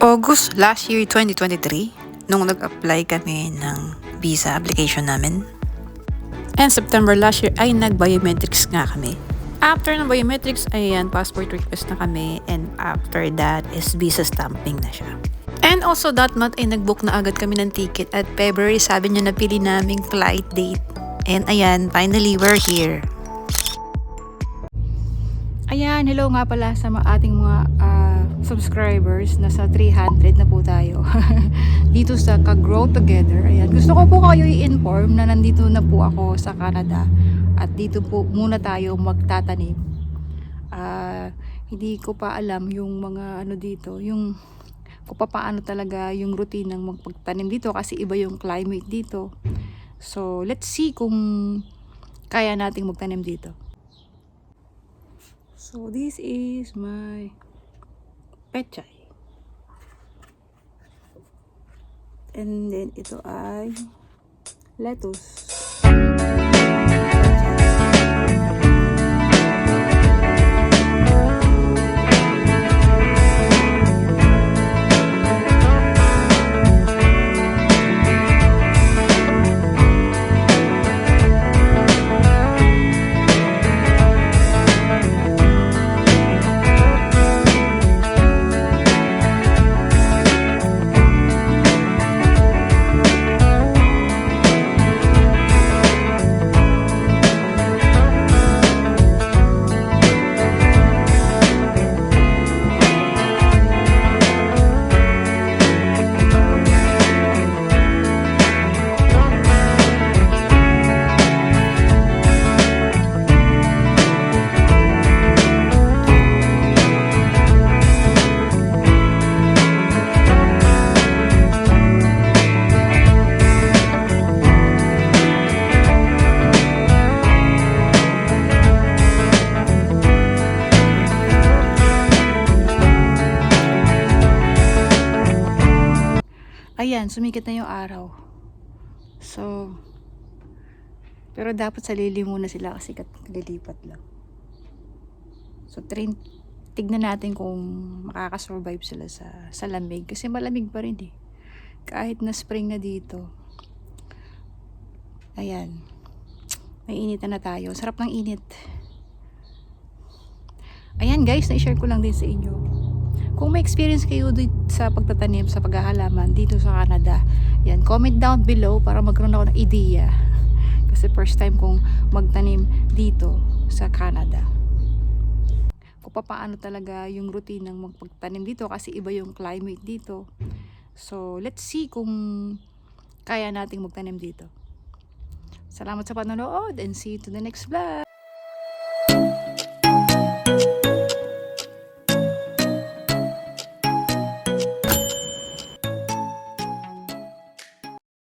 August last year 2023 nung nag-apply kami ng visa application namin. And September last year ay nag-biometrics nga kami. After ng biometrics, ayan, passport request na kami. And after that is visa stamping na siya. And also that month ay nag-book na agad kami ng ticket at February sabi niya napili naming flight date. And ayan, finally we're here. Ayan, hello nga pala sa ating mga ah, subscribers. Nasa 300 na po tayo. dito sa Ka-Grow Together. Ayan, gusto ko po kayo i-inform na nandito na po ako sa Canada. At dito po muna tayo magtatanim. Ah, hindi ko pa alam yung mga ano dito, yung kung paano talaga yung routine ng magpagtanim dito kasi iba yung climate dito. So, let's see kung kaya nating magtanim dito. So this is my pechay. And then ito ay lettuce. Ayan, sumikat na yung araw. So, pero dapat sa lili muna sila kasi kat lilipat lang. So, train, tignan natin kung makakasurvive sila sa, sa lamig. Kasi malamig pa rin eh. Kahit na spring na dito. Ayan. May init na tayo. Sarap ng init. Ayan guys, na-share ko lang din sa inyo. Kung may experience kayo dito sa pagtatanim, sa paghahalaman dito sa Canada, yan, comment down below para magkaroon ako ng idea. Kasi first time kong magtanim dito sa Canada. Kung paano talaga yung routine ng magpagtanim dito kasi iba yung climate dito. So, let's see kung kaya nating magtanim dito. Salamat sa panonood and see you to the next vlog.